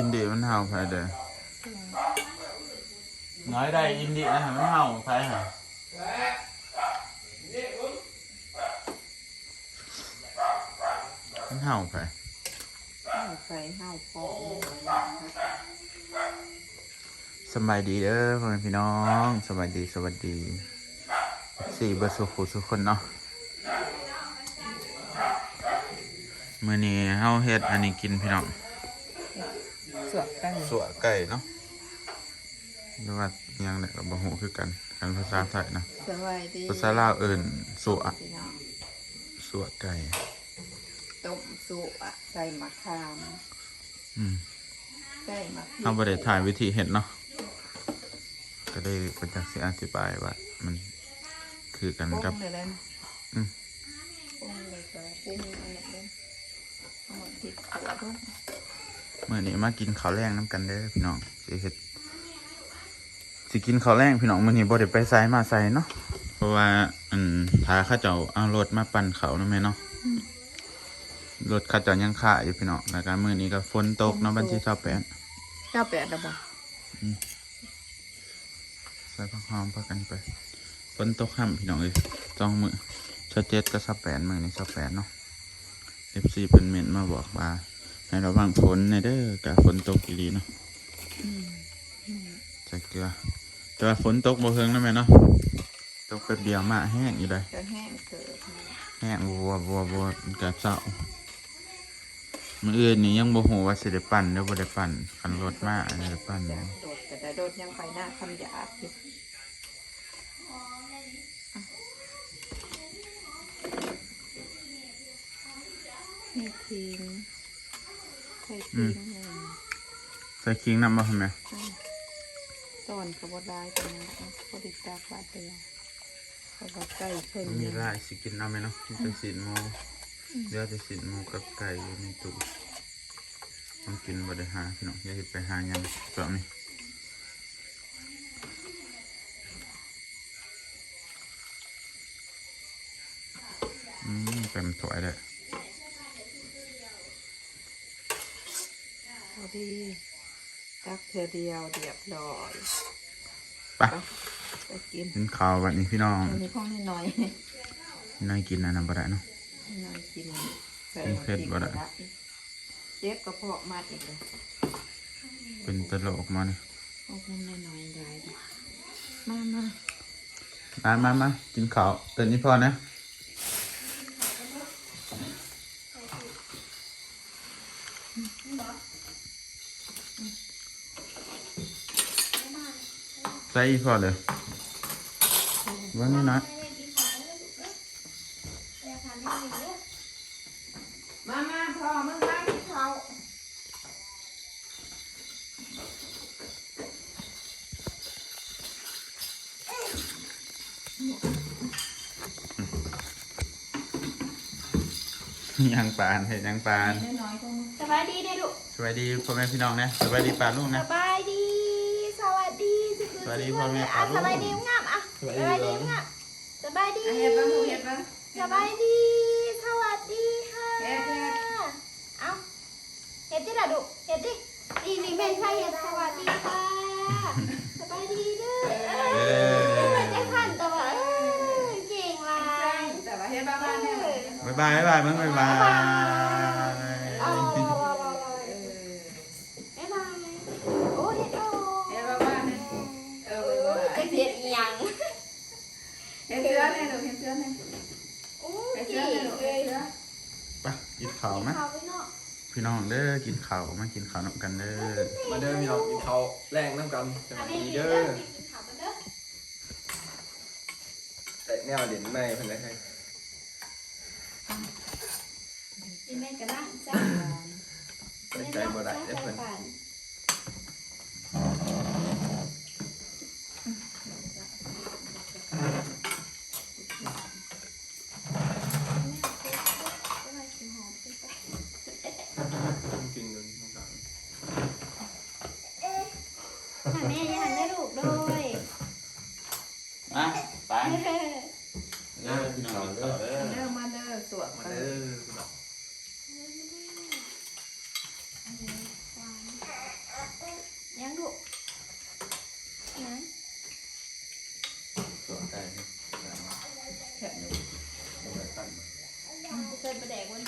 อินเดียมันเห่าไปเด้อน้อยได้อินเดียนะมันเห่าไปหะมันเห่าไปห้าวใส่ห้าพอสบายดีเด้อพ่อแม่พี่น้องสบายดีสวัสดีสี่เบอร์สุขุสุขคนเนาะมื้อนี้เฮาเฮ็ดอันนี้กินพี่น้อง สวดกันสัวไก่เนาะหรือว่าอิหยังเนี่ยก็บ่ฮู้คือกันกันภาษาไทยเนาะสวัสดีภาษาลาวเอิ้นสัวพี่น้องสัวไก่ ต้มสุอะใส่มะขามอืมใส่มะพริกเฮาบ่ได้ถ่ายวิธีเฮ็ดเนาะก็ได้เป็นจักสิอธิบายว่า มันคือกันปรุกับงเลยเลยอืม ปรุงเลยก็ปรุงอะไรเลยเอามาพริกขัวด้วย มื่อนี้มากินข้าวแรงน้ำกันเด้อพี่น้องสิเฮ็ดสิกินข้าวแรงพี่น้องมื่อนี้บ่ได้ไปไสมาไสเนาะเพราะว่าอันพาเข้าเจ้าเอารถมาปั่นเขาวเนาะแม่เนาะรถเข้าเจ้ายังขาอยู่พี่น้องแล้วก็มื่อนี้ก็ฝนตกเนาะวันที่28เก้าแปดแล้วบ่ใส่ผักหอมพักกันไปฝนตกค่ำพี่น้องเอ้ยจ้องมือชาเจ็ดก็28มื้อนี้28เนาะ FC เพิ่นเม้นมาบอกว่า ให้ระวังฝนในเด้อกะฝนตกอีหลีเนาะใส่เกลือแต่ว่าฝนตกบ่เฮิงแล้วแม่เนาะตกแป๊บเดียวมาแห้งอยู่เลยจะแห้งเกิดแห้งบัวบัวบัวมันกับเศร้ามื้ออื่นนี่ยังบ่ฮู้ว่าสิได้ปั่นหรือบ่ได้ปั่นคันรถมาอันนี้ได้ปั่นอยากโดดแต่ได้โดดยังไปหน้าคำหยาบอยู่นี่ทิ้ง ใส่ทิ้งเลยใส่ขิงนำบ่คั่นแม่ตอนกระบอกได้ตรงนั้นนะพอดีตากบาดเดียวกระบอกไก่เพิ่งมีหลายสิกินเอาแม่เนาะกินแต่สินหมูเหลือแต่สินหมูกับไก่อยู่ในตู้ต้องกินบ่ได้หาพี่น้องอย่าเฮ็ดไปหาหยังเจ้านี่อืมเต็มถ้วยเลย พอ ดีตักเธอเดียวเรียบร้อยไปไปกินกินข้าววันนี้พี่น้องอันนี้ของนิดหน่อยนายกินอันนั้นบ่ได้เนาะนิดหน่อยกินใส่กินเผ็ดบ่ได้เจ็บกระเพาะมัดอีกเลยเป็นตลกมาเนี่ยเอาเพิ่มนิดหน่อยได้ดิมามามามามากินข้าวเตินนี้พอนะ ใส่อีกพอเลยวันนี้นะมามาพอมึงมากินข้าวยังปานเห็นยังปานนิดหน่อยก็มึงสบายดีเด้อลูกสวัสดีพ่อแม่พี่น้องนะสวัสดีปานลูกสนะ บาย วัสดีพ่อแม่อะปลาลูกสบายดีงามอะสบายดีงามสบายดีอะเฮ็ดบ้างลูกเฮ็ดบ้างสบายดี สวัสดีค่ะเฮ็ดเฮ็ดเอาเฮ็ดดิล่ะลูกเฮ็ดดิอีนี่แม่ใช่เฮ็ดสวัสดีค่ะ สบายดีเด้อเออมันจะขันแต่ว่าเออเก่งหลายแต่ว่าเฮ็ดบ้างบ้างเนี่ยบ๊ายบายบ๊ายบายมึงบ๊ายบาย เอาเอาเอาเอาเอา เออ บ๊ายบายโอ้เฮ็ดโอ้ เฮ็ดบ้างบ้างเนี่ยเออ เอ เออ อจะเฮ็ดอีหยัง เฮ็ดเสื้อเนี่ยลูกเฮ็ดเสื้อเนี่ย โอ้ เฮ็ดเสื้ เก่ อง เนี่ยลูก เล เฮ็ด ย เสื้อ ไป กินข้าวไหมเอาไปเนาะพี่น้องเด้อกินข้าวมากินข้าวน้ำกันเด้อมาเด้อพี่น้องกินข้าวแรงน้ำกันสวัสดีเด้อแต่แนวเด่นไม่เพิ่นเลยให้กินแม่กันนั่งจ้าไว้ใจบ่ได้เด้อเพิ่นกินกันน้ำกัน หันแม่อย่าหันได้ลูกโดย มาไป เออ เด้อพี่น้องกินข้าวเด้อ เด้อมาเด้อสวด มา มา เด้ เด้อ อพี่น้อง ดินประแดกวัน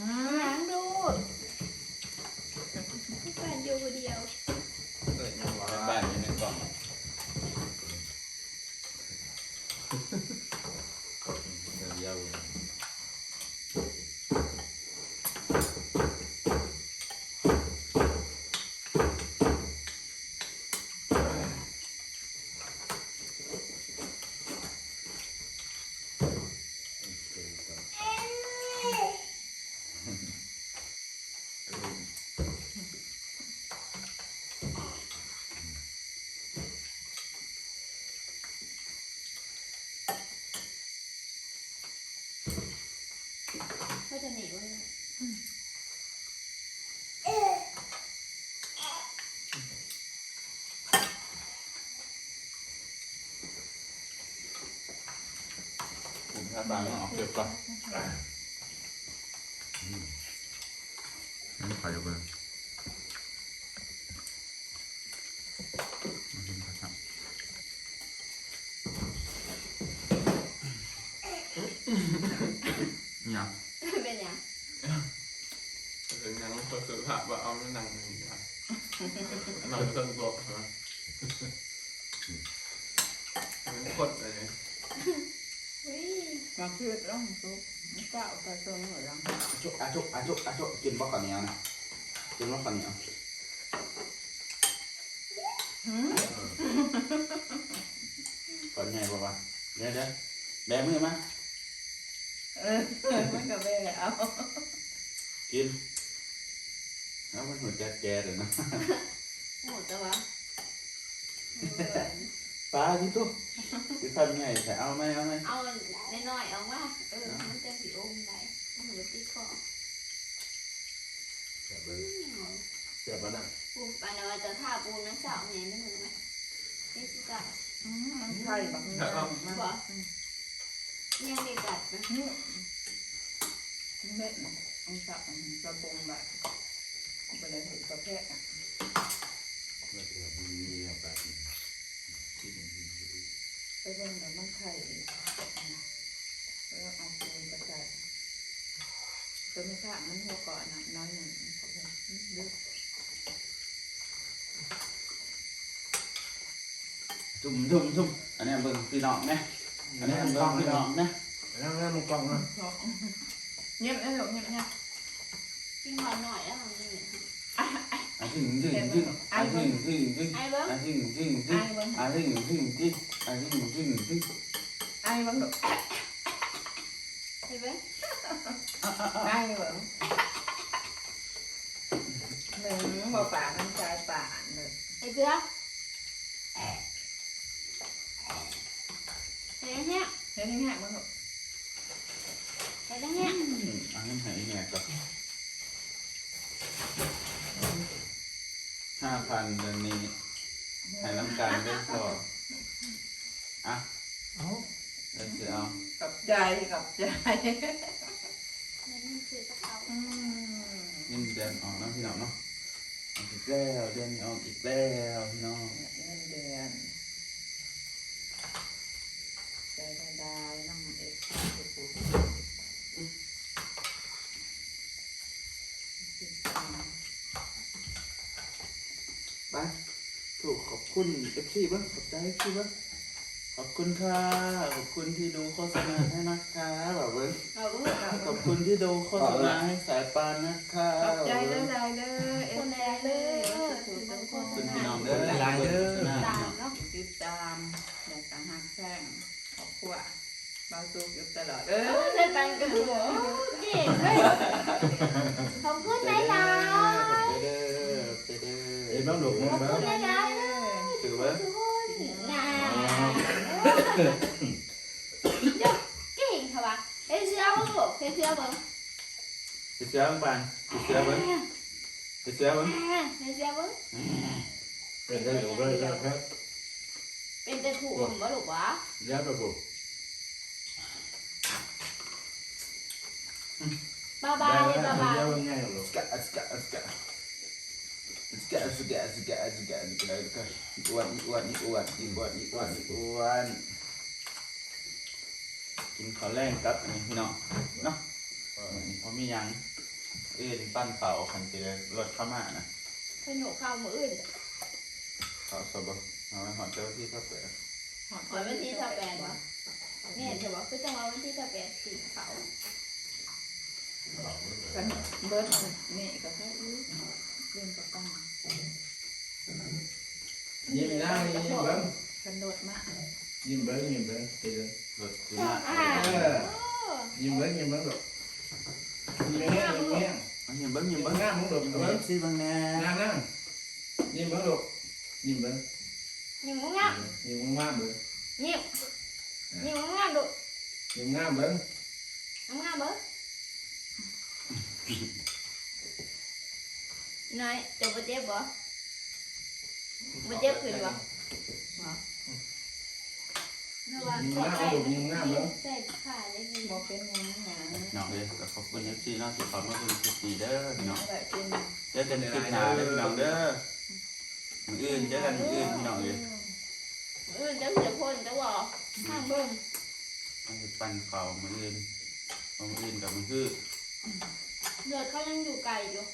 หางดู แฟนอยู่คนเดียว เกิดยังว่า บ้านอยู่ในกล่องเดียว เขาจะหนีวันนี้ ผมถ้าบางก็ออกเก็บก่อนนั่นขออยู่เบอร์มากินข้าวเนี่ยเป็นยังถึงยังก็คือภาพว่าเอาไม่นั่งนี่ครับนั่งเส้นโต๊ะใช่ไหมมันโคตรเลยเฮ้ย มาคือต้องซุปมันก็เอาไปตรงหัวลังจุอาจุอาจุอาจุกินบ่ข้าวเหนียวนะกินบ่ข้าวเหนียวหืมก่อนใหญ่บ่วะเดี๋ยวเดี๋ยวแบมือมาเออมันก็แบ่เอากินแล้วมันหัวแก่แก่เลยนะหมดแต่ว่า ปลาที่ตุ๊กที่ทำไงแต่เอาไหมเอาไหมเอาน้อยๆเอาว่าเออมันจะสีอมไหนมันหัวตีคอเจ็บแล้วนะปูปานว่าจะท่าปูนะสาวเนี่ยนี่มึงไหมนี่สิจ้ะอืมมันไข่แบบนี้มันบ่ยังเด็กกัดนะอืมเม็ดมันสับมันกระปงแบบไปเลยถึงประเภทอะไปเบิ่งแต่มันไข่แล้วเอาปูกระจายตัวไม่ทราบมันหัวก่อนนะน้อยหนึ่งเขาบอกดูจุ่มจุ่มจุ่มอันนี้เบิ่งพี่น้องนะอันนี้เบิ่งพี่น้องนะแล้วแล้วมันกล้องนะเงียบไอ้หลงเงียบเนี่ยกินหวานหน่อยแล้วมันนี่อะถึงถึงถึงอะถึงถึงถึงไอ้เบิ้งอะถึงถึงถึงไอ้เบิ้งอะถึงถึงถึ งอะถึงถึงถึงไอ้เบิ้งไอ้เบิ้งไอ้เบิ้งหนึ่งบ่ป่ามันใจป่านเลยไอ้เสือไอ้เนี่ยเห็นง่ายมั้งไอ้เนี่ยอะงั้นหายแหกก่อนห้าพันเดือนนี้ให้น้ำกันได้สอบ อะเอ้าเดี๋ยวจะเอากับใจกับใจมันคือกระเพราอืมเงินเดือนออกแล้วพี่น้องเนาะออกอีกแล้วเดือนนี้ออกอีกแล้วพี่น้องเงินเดือนใจได้ได้น้ำเอ็กซ์ปุ๊บไปถูกขอบคุณเอฟซีบ้างขอบใจเอฟซีบ้าง ขอบคุณค่ะ ขอบคุณที่ดูโฆษณาให้นะคะแบบเบิ้งเอาเบิ้งขอบคุณที่ดูโฆษณาให้สายปานนะคะขอบใจได้ได้เด้อเอ็คนกแรกเลยคือต้องคนคุณพี่น้องตเด้อหลายเด้อามเนาะติดตามอยากต่างหากแข้งขอบคุณบาสุกอยู่ตลอดเอเอออเดินไปกันหัวเก่งเลยขอบคุณหลายเด้อเด้อเอ็มต้องดูๆมั้ขอบงคุณหบ้างลายๆเลยถือว่า ทุกคนน่าเดี๋ยวเก่งค่ะ วะเฮ้ยเสื้อเบิ้งลูกเฮ้ยเสื้อเบิ้งติดเชื้อบ้างปานติดเชื้อเบิ้งติดเชื้อเบิ้งเฮ้ยเสื้อเบิ้งเป็นได้หรือไม่ได้ครับเป็นแต่ถูกผมบ่ลูกวะแล้วระบบบายบายบายบายแล้วง่ายหรอสกะสกะสกะสสกะสกะสกะสกะสกะสกะอ้วนอ้วนนี่อ้วนกินอ้วนนี่อ้วนนี่อ้วนกินข้าวแรงกับอันนี้พี่น้องเนาะเพราะมีหยังเอื้นปั้นเป่าคันจะได้รถเข้ามานะขยโยข้าวมืออื่นเขาสบเอาไว้หอดเจ้าที่เขาเปิดหอดวันวันที่สิบแปดวะแม่จะบอกคือจังหวะวันที่สิบแปดสีเขากันเบิร์ดนี่ก็แค่อื้อ เรื่องกับปังยิ้มได้ยิ้มเบิ้งกันโดดมายิ้มเบิ้งยิ้มเบิ้งตีเลยรถสีมาอ่าเออยิ้มเบิ้งยิ้มเบิ้งหรอกยิ้มแง่ยิ้มแง่อันนี้เบิ้งยิ้มเบิ้เบิ้งงหน้ามึงหลบยิ้มเบิ้เบิ้งงสิเบิ้งแน่นั่งนั่งยิ้มเบิ้งหลบยิ้มเบิ้งยิ้มงามยิ้มงามเบิ้งยิ้มยิ้มงามดุยิ้มงามเบิ้งงามเบ้อ น้อยจะบ่เจ็บบ่บ่เจ็บขึ้นบ่เมื่อวานยิ้มใส่งามหลบยิ้มงามเบิ้งใส่ขาได้ดีบอกเป็นหยังหยังน้องเลยก็ขอบคุณเอฟซีน้องที่ขอมาคุณคลิปดีเด้อพี่น้องอะไรเป็นเจอกันคลิปหน้าเด้อพี่น้องเด้อมืออื่นเจอกันมืออื่นพี่น้องเลยอื่นจะเสียคนจะบอกข้างเบิ่งมันจะปั่นเข่ามืออื่นเอามืออื่นกับมือคือ เลือดเขายังอยู่ไกลอยู่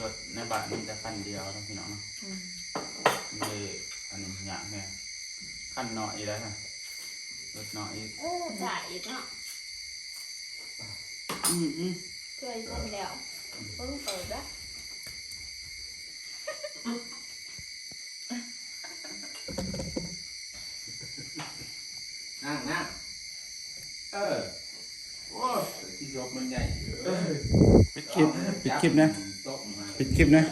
รถในบ้านมีแต่คันเดียวนะพี่น้องเนาะอืมเลยอันนี้หยาบแน่คันหน่อยแล้วนะรถหน่อยอีกเออจ่ายอีกเนาะอืมอืมเคยคนแล้วเพิ่งเปิดละนั่งนั่งเออโอ้ที่ ยกมันใหญ่ปิดคลิปปิดคลิปนะตกมาปิดคลิปนะ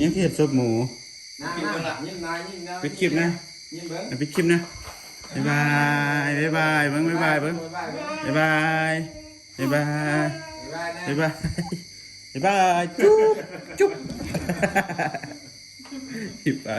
ยังที่เห็ดซุปหมูนั่งนั่งยิ้มนายยิ้มนะปิดคลิปนะยิ้มเบิ้งปิดคลิปนะบ๊ายบายบ๊ายบายเบิ้งบ๊ายบายเบิ้งบ๊ายบายบ๊ายบายบ๊ายบายบ๊ายบายนะ บ๊ายบายบ๊ายบายจุ๊บจุ๊บผิดปะ